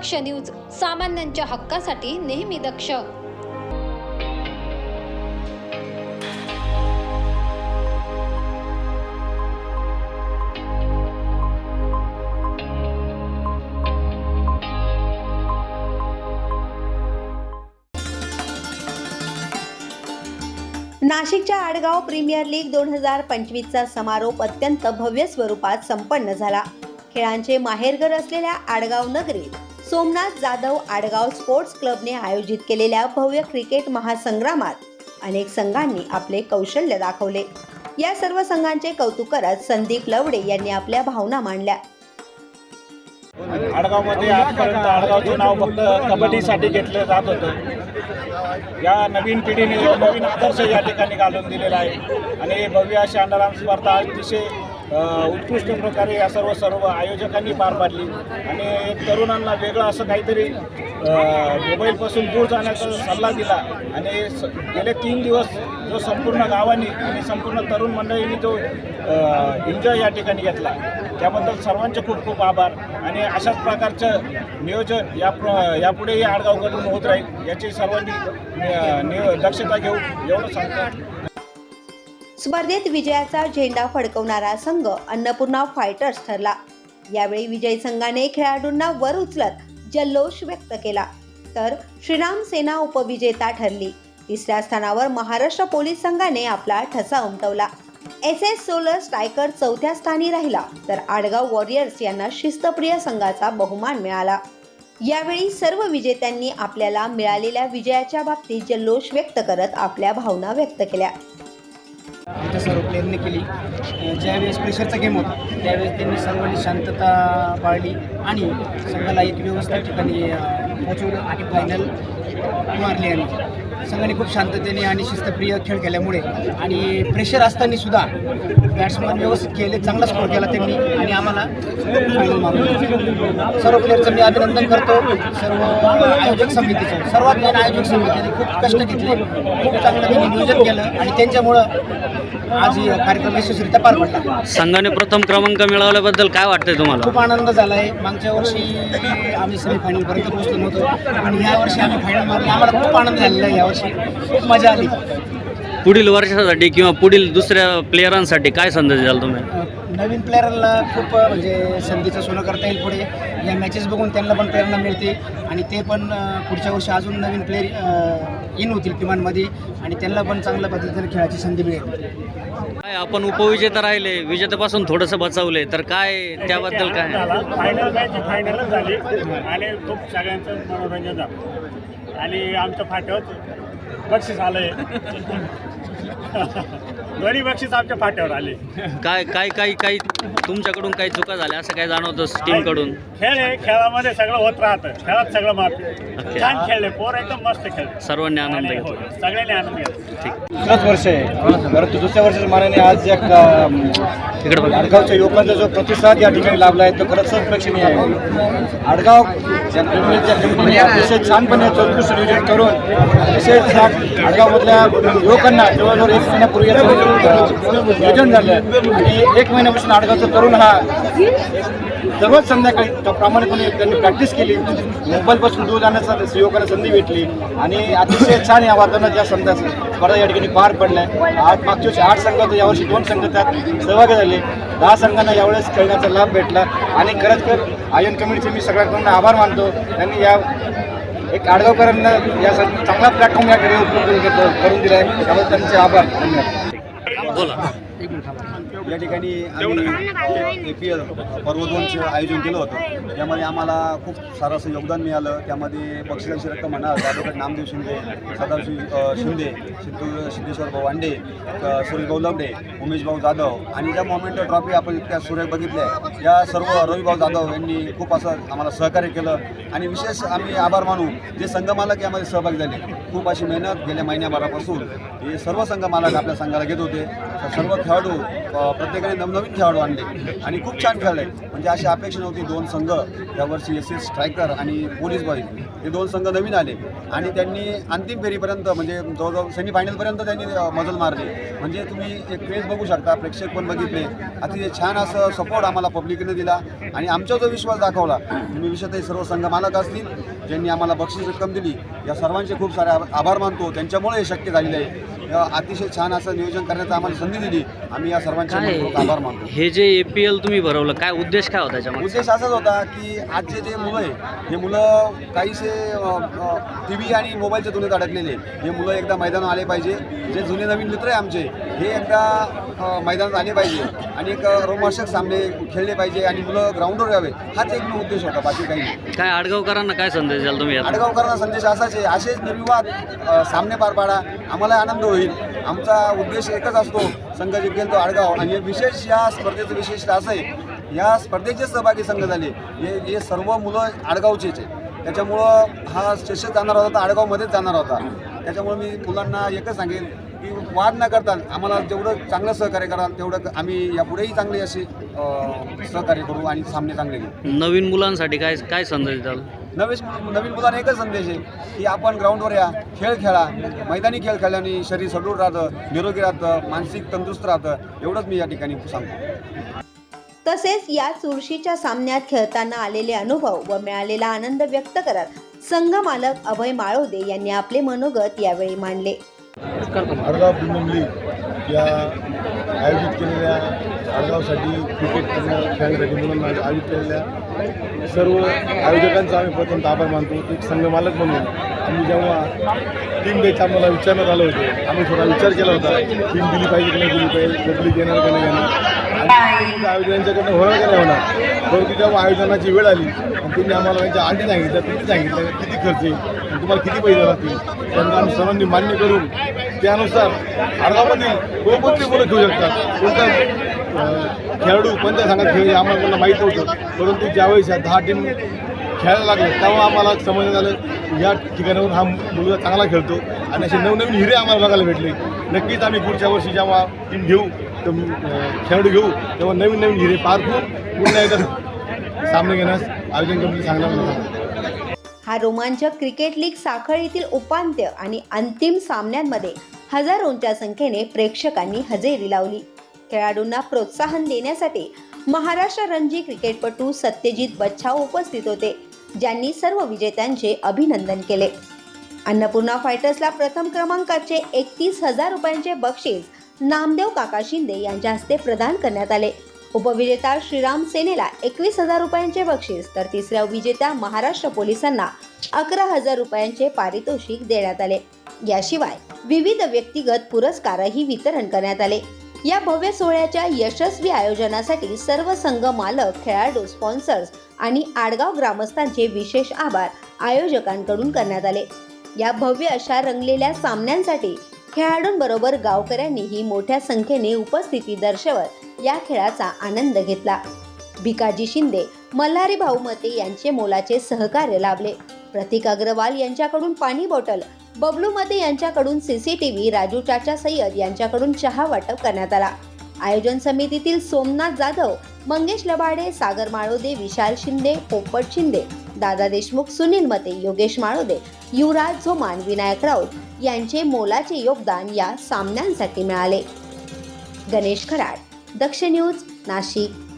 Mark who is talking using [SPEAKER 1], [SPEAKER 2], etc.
[SPEAKER 1] दक्ष news सामान्यांच्या हक्कासाठी नेहमी दक्ष.
[SPEAKER 2] नाशिकच्या आडगाव प्रीमियर लीग दोन हजार पंचवीसचा समारोप अत्यंत भव्य स्वरूपात संपन्न झाला. खेळांचे माहेरघर असलेल्या आडगाव नगरीत सोमनाथ जाधव आडगाव स्पोर्ट्स क्लबने आयोजित केलेल्या भव्य क्रिकेट महासंग्रामात अनेक संघांनी आपले कौशल्य दाखवले. या सर्व संघांचे कौतुक करत संदीप लवडे यांनी आपल्या भावना मांडल्या.
[SPEAKER 3] आडगावमध्ये आजपर्यंत आडगावचं नाव फक्त कबड्डीसाठी घेतलं जात होतं. या नवीन पिढीने नवीन आदर्श या ठिकाणी घालून दिलेला आहे. आणि भव्य अशी अंडरआर्म स्पर्धा अतिशय उत्कृष्ट प्रकारे या सर्व सर्व आयोजकांनी पार पाडली. आणि तरुणांना वेगळं असं काहीतरी मोबाईलपासून दूर जाण्याचा सल्ला दिला. आणि स- गेले तीन दिवस जो संपूर्ण गावांनी आणि संपूर्ण तरुण मंडळींनी जो एन्जॉय या ठिकाणी घेतला. त्याबद्दल सर्वांचे खूप खूप आभार. आणि अशाच प्रकारचं नियोजन या प्र- यापुढेही आडगावकडून होत राहील. याची सर्वांनी दक्षता घेऊ. एवढं सांगतो.
[SPEAKER 2] स्पर्धेत विजयाचा झेंडा फडकवणारा संघ अन्नपूर्णा फायटर्स ठरला. यावेळी विजयी संघाने खेळाडूंना वर उचलत जल्लोष व्यक्त केला. तर श्रीराम सेना उपविजेता ठरली. तिसऱ्या स्थानावर महाराष्ट्र पोलीस संघाने आपला ठसा उमटवला. एस एस सोलर स्ट्रायकर चौथ्या स्थानी राहिला तर आडगाव वॉरियर्स यांना शिस्तप्रिय संघाचा बहुमान मिळाला. यावेळी सर्व विजेत्यांनी आपल्याला मिळालेल्या विजयाच्या बाबतीत जल्लोष व्यक्त करत आपल्या भावना व्यक्त केल्या.
[SPEAKER 4] आमच्या सर्व प्लेअरने केली. ज्यावेळेस प्रेशरचा गेम होता त्यावेळेस त्यांनी सर्वांनी शांतता पाळली आणि संघाला एक व्यवस्थित ठिकाणी पोहोचवलं आणि फायनल मारली आम्ही संघाने खूप शांततेने आणि शिस्तप्रिय खेळ केल्यामुळे आणि प्रेशर असताना सुद्धा बॅट्समन व्यवस्थित केले चांगला स्कोर केला त्यांनी आणि आम्हाला फायनल मारलं सर्व प्लेअरचं मी अभिनंदन करतो. सर्व आयोजक समितीचं सर्वात मेन आयोजक समितीने खूप कष्ट घेतले खूप चांगलं त्यांनी नियोजन केलं आणि त्यांच्यामुळं आज ही कार्यक्रम यशस्वीरित्या पार पडला.
[SPEAKER 5] संघाने प्रथम क्रमांक मिळवल्याबद्दल काय वाटतंय तुम्हाला?
[SPEAKER 4] खूप आनंद झाला आहे मागच्या वर्षी आम्ही सेमीफायनलपर्यंत पोहोचलो नव्हतो. आणि ह्या वर्षी आम्ही फायनल मारली. आम्हाला खूप आनंद झालेला आहे यावर्षी खूप मजा आली.
[SPEAKER 5] पुढील वर्षासाठी किंवा पुढील दुसऱ्या प्लेयरांसाठी काय संदेश द्याल तुम्ही?
[SPEAKER 4] नवीन प्लेअरला खूप म्हणजे संधीचं सोनं करता येईल पुढे. या मॅचेस बघून त्यांना पण प्रेरणा मिळते. आणि ते पण पुढच्या वर्षी अजून नवीन प्लेअर इन होतील किमानमध्ये. आणि त्यांना पण चांगल्या पद्धतीने खेळायची संधी मिळेल.
[SPEAKER 5] काय आपण उपविजेता राहिले. विजेत्यापासून थोडंसं बचावले तर काय त्याबद्दल काय?
[SPEAKER 3] फायनल मॅच फायनलच झाली. आणि खूप सगळ्यांचं मनोरंजन झालं. आणि आमच्या फाट्यावर बक्षीस आलंय. दोन्ही बक्षीस आमच्या फाट्यावर आले.
[SPEAKER 5] काय काय काही काही तुमच्याकडून काही चुका झाल्या असं काय जाणवतं टीमकडून
[SPEAKER 3] खेळ आहे खेळामध्ये सगळं होत राहतं. खेळात सगळं माफ छान खेळले पोर एकदम मस्त खेळले.
[SPEAKER 5] सर्वांनी आनंद
[SPEAKER 3] आणि हो,
[SPEAKER 5] घेतला
[SPEAKER 3] सगळ्यांनी आनंद
[SPEAKER 5] ठीक.
[SPEAKER 6] दुसरंच वर्ष आहे. परंतु दुसऱ्या वर्षाच्या मानाने आज एक
[SPEAKER 5] तिकडे बघा.
[SPEAKER 6] आडगावच्या युवकांचा जो प्रतिसाद या ठिकाणी लाभला आहे तो खरंच प्रेक्षणीय आहे. आडगाव या अतिशय छानपणे चौकशी नियोजन करून अतिशय छान आडगावमधल्या युवकांना जवळजवळ एक महिन्यापूर्वी नियोजन झालं. आणि एक महिन्यापासून आडगावचा तरुण हा दररोज संध्याकाळी प्रामाणिकपणे त्यांनी प्रॅक्टिस केली. मोबाईलपासून दूर जाण्याचा युवकांना संधी भेटली. आणि अतिशय छान या वातावरणात या संध्या स्पर्धा या ठिकाणी पार पडल्या. आठ मागच्या वर्षी आठ संघ होते यावर्षी दोन संघ त्यात सहभागी झाले. दहा संघांना यावेळेस खेळण्याचा लाभ भेटला. आणि खरंच तर आयन कमिटीचे मी सगळ्यांकडून आभार मानतो. त्यांनी या एक आडगावकरांना या चांगला प्लॅटफॉर्म या ठिकाणी उपलब्ध करून दिला आहे त्याबद्दल त्यांचे आभार. धन्यवाद.
[SPEAKER 5] बोला.
[SPEAKER 7] या ठिकाणी आम्ही ए पी एल पर्व दोनचं आयोजन केलं होतं. त्यामध्ये आम्हाला खूप सारं असं योगदान मिळालं. त्यामध्ये बक्षिसांची रक्कम म्हणा ॲडव्होकेट नामदेव शिंदे सदाशिव शिंदे सिद्धू सिद्धेश्वर भाऊ अ, सुरेश भाऊ लवडे उमेश भाऊ जाधव आणि ज्या मोमेंट ट्रॉफी आपण इतक्या सुरेख बघितल्या या सर्व रविभाऊ जाधव यांनी खूप असं आम्हाला सहकार्य केलं. आणि विशेष आम्ही आभार मानू जे संघमालक यामध्ये सहभागी झाले. खूप अशी मेहनत गेल्या महिन्याभरापासून. हे सर्व संघमालक आपल्या संघाला घेत होते. सर्व खेळाडू प्रत्येकाने नवनवीन खेळाडू आणले. आणि खूप छान खेळले. म्हणजे अशी अपेक्षा नव्हती दोन संघ यावर्षी एस एस स्ट्रायकर आणि पोलीस बॉईज हे दोन संघ नवीन आले. आणि त्यांनी अंतिम फेरीपर्यंत म्हणजे जवळजवळ सेमीफायनलपर्यंत त्यांनी मजल मारली. म्हणजे तुम्ही एक क्रेज बघू शकता प्रेक्षक पण बघितले. अतिशय छान असं सपोर्ट आम्हाला पब्लिकने दिला. आणि आमचा जो विश्वास दाखवला तुम्ही विशेषतः सर्व संघ मालक असतील ज्यांनी आम्हाला बक्षीस रक्कम दिली या सर्वांचे खूप सारे आभार मानतो. त्यांच्यामुळे हे शक्य झालेले आहे. अतिशय छान असं नियोजन करण्याचा आम्हाला संधी दिली. आम्ही या सर्वांचे मनपूर्वक आभार मानतो.
[SPEAKER 5] हे जे ए पी एल तुम्ही भरवलं काय उद्देश काय होता त्याच्यामध्ये
[SPEAKER 7] उद्देश असाच होता की आजचे जे मुलं आहे हे मुलं काहीसे टी व्ही आणि मोबाईलच्या दुनियेत अडकलेले. हे मुलं एकदा मैदानावर आले पाहिजे. जे जुने नवीन मित्र आहे आमचे हे एकदा मैदानात आले पाहिजे आणि एक रोमांचक सामने खेळले पाहिजे आणि मुलं ग्राउंडवर यावे हाच एक उद्देश होता बाकी काही
[SPEAKER 5] काय आडगावकरांना काय संदेश द्याल तुम्ही
[SPEAKER 7] आडगावकरांना संदेश असाच आहे असेच निर्विवाद सामने पार पाडा. आम्हाला आनंद होईल. आमचा उद्देश एकच असतो संघ जिंकेल तो आडगाव. आणि हे विशेष या स्पर्धेचं विशेष असं आहे या स्पर्धेचे सहभागी संघ झाले. हे हे सर्व मुलं आडगावचेच आहे त्याच्यामुळं हा चषक जाणार होता तर आडगावमध्येच जाणार होता. त्याच्यामुळं मी मुलांना एकच सांगेन की वाद न करता आम्हाला जेवढं चांगलं सहकार्य कराल तेवढं आम्ही यापुढेही चांगले असे सहकार्य करू आणि सामने चांगले घेऊ.
[SPEAKER 5] नवीन मुलांसाठी काय काय संदेश द्याल?
[SPEAKER 7] नवीन नवीन मुलांना एकच संदेश आहे की आपण ग्राउंडवर या खेळ खेळा. मैदानी खेळ खेळल्याने शरीर सदृढ राहतं निरोगी राहतं मानसिक तंदुरुस्त राहतं. एवढंच मी या ठिकाणी सांगतो.
[SPEAKER 2] तसेच या चुरशीच्या सामन्यात खेळताना आलेले अनुभव व मिळालेला आनंद व्यक्त करत संघ मालक अभय माळोदे यांनी आपले मनोगत यावेळी मांडले.
[SPEAKER 8] आडगाव प्रीमियम लीग या आयोजित केलेल्या आडगावसाठी क्रिकेट खेळण्यासाठी म्हणून आयोजित केलेल्या सर्व आयोजकांचा आम्ही प्रथम आभार मानतो. एक संघ मालक म्हणून आम्ही जेव्हा टीम द्यायचं आम्हाला विचारण्यात आलं होतं आम्ही थोडा विचार केला होता टीम दिली पाहिजे की नाही दिली पाहिजे पब्लिक येणार का नाही येणार. आणि आयोजकांच्याकडनं होणार का नाही होणार. परंतु जेव्हा आयोजनाची वेळ आली आणि त्यांनी आम्हाला त्यांच्या आधी सांगितलं किती सांगितलं किती खर्च येईल तुम्हाला किती पैसे लागतील? त्यांना आम्ही सर्वांनी मान्य करून त्यानुसार आडगावमधील कोणकोणती मुलं खेळू शकतात. कोणत्या खेळाडू कोणत्या संघात खेळले आम्हाला कोणाला माहीत नव्हतं. परंतु ज्यावेळेस या दहा टीम खेळायला लागले तेव्हा आम्हाला समजण्यात आलं या ठिकाणाहून हा मुलगा चांगला खेळतो आणि असे नवनवीन हिरे आम्हाला बघायला भेटले. नक्कीच आम्ही पुढच्या वर्षी जेव्हा टीम घेऊ तर खेळाडू घेऊ तेव्हा नवीन नवीन हिरे पारखून पुन्हा एकदा सामने घेण्यास आयोजन कमिटी सांगणार
[SPEAKER 2] हा रोमांचक क्रिकेट लीग साखळीतील उपांत्य आणि अंतिम सामन्यांमध्ये हजारोंच्या संख्येने प्रेक्षकांनी हजेरी लावली. खेळाडूंना प्रोत्साहन देण्यासाठी महाराष्ट्र रणजी क्रिकेटपटू सत्यजित बच्छाव उपस्थित होते ज्यांनी सर्व विजेत्यांचे अभिनंदन केले. अन्नपूर्णा फायटर्सला प्रथम क्रमांकाचे एकतीस हजार रुपयांचे बक्षीस नामदेव काका शिंदे यांच्या हस्ते प्रदान करण्यात आले. उपविजेता श्रीराम सेनेला एकवीस हजार रुपयांचे बक्षीस तर तिसऱ्या विजेत्या महाराष्ट्र पोलिसांना अकरा हजार रुपयांचे पारितोषिक देण्यात आले. याशिवाय विविध व्यक्तिगत पुरस्कारही वितरण करण्यात आले. या भव्य सोहळ्याच्या यशस्वी आयोजनासाठी सर्व संघ मालक खेळाडू स्पॉन्सर्स आणि आडगाव ग्रामस्थांचे विशेष आभार आयोजकांकडून करण्यात आले. या भव्य अशा रंगलेल्या सामन्यांसाठी खेळाडूंबरोबर गावकऱ्यांनीही मोठ्या संख्येने उपस्थिती दर्शवत या खेळाचा आनंद घेतला. भिकाजी शिंदे मल्हारी भाऊमते यांचे मोलाचे सहकार्य लाभले. प्रतीक अग्रवाल यांच्याकडून पाणी बॉटल बबलू मते यांच्याकडून सीसीटीव्ही राजू चाचा सय्यद यांच्याकडून चहा वाटप करण्यात आला. आयोजन समितीतील सोमनाथ जाधव मंगेश लबाडे सागर माळोदे विशाल शिंदे पोपट शिंदे दादा देशमुख सुनील मते योगेश माळोदे युवराज झोमान विनायक राऊत यांचे मोलाचे योगदान या सामन्यांसाठी मिळाले. गणेश खराड दक्ष न्यूज नाशिक.